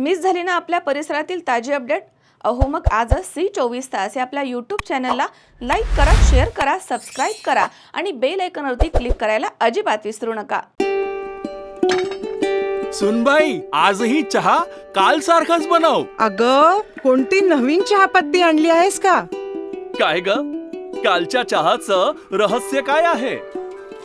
Miss झाली ना आपल्या परिसरातील ताजी अपडेट? अहो मग आजच सी चोवीस तास या आपल्या यूट्यूब चॅनलला लाईक करा शेअर करा सबस्क्राईब करा आणि बेल आयकॉनवरती क्लिक करायला अजिबात विसरू नका. सुनबाई आजही चहा काल सारखाच बनव. अग कोणती नवीन चहापत्ती आणली आहेस का? काय ग? कालच्या चहाचं रहस्य काय आहे?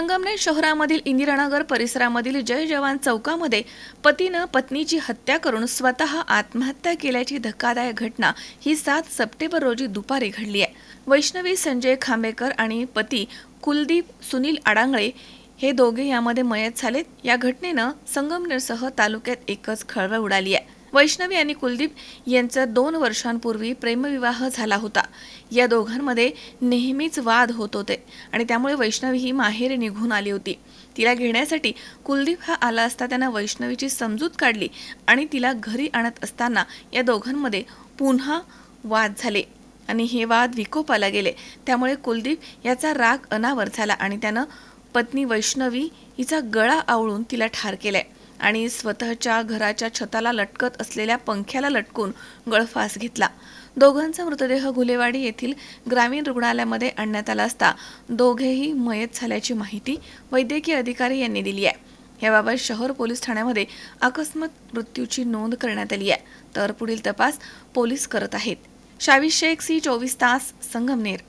संगमनेर शहरामधील इंदिरानगर परिसरामधील जय जवान चौकामध्ये पतीनं पत्नीची हत्या करून स्वतः आत्महत्या केल्याची धक्कादायक घटना ही सात सप्टेंबर रोजी दुपारी घडली आहे. वैष्णवी संजय खांबेकर आणि पती कुलदीप सुनील आडांगळे हे दोघे यामध्ये मयत झालेत. या घटनेनं संगमनेरसह तालुक्यात एकच खळबळ उडाली आहे. वैष्णवी आणि कुलदीप यांचा दोन वर्षांपूर्वी प्रेमविवाह झाला होता. या दोघांमध्ये नेहमीच वाद होत होते आणि त्यामुळे वैष्णवी ही माहेर निघून आली होती. तिला घेण्यासाठी कुलदीप हा आला असता त्यानं वैष्णवीची समजूत काढली आणि तिला घरी आणत असताना या दोघांमध्ये पुन्हा वाद झाले आणि हे वाद विकोपाला गेले. त्यामुळे कुलदीप याचा राग अनावर झाला आणि त्यानं पत्नी वैष्णवी हिचा गळा आवळून तिला ठार केलाय. आणि स्वतःच्या घराच्या छताला लटकत असलेल्या पंख्याला लटकून गळफास घेतला. दोघांचा मृतदेह घुलेवाडी येथील ग्रामीण रुग्णालयामध्ये आणण्यात आला असता दोघेही मयत झाल्याची माहिती वैद्यकीय अधिकारी यांनी दिली आहे. याबाबत शहर पोलीस ठाण्यामध्ये अकस्मात मृत्यूची नोंद करण्यात आली आहे. तर पुढील तपास पोलीस करत आहेत. शावी शेख सी चोवीस तास संगमनेर.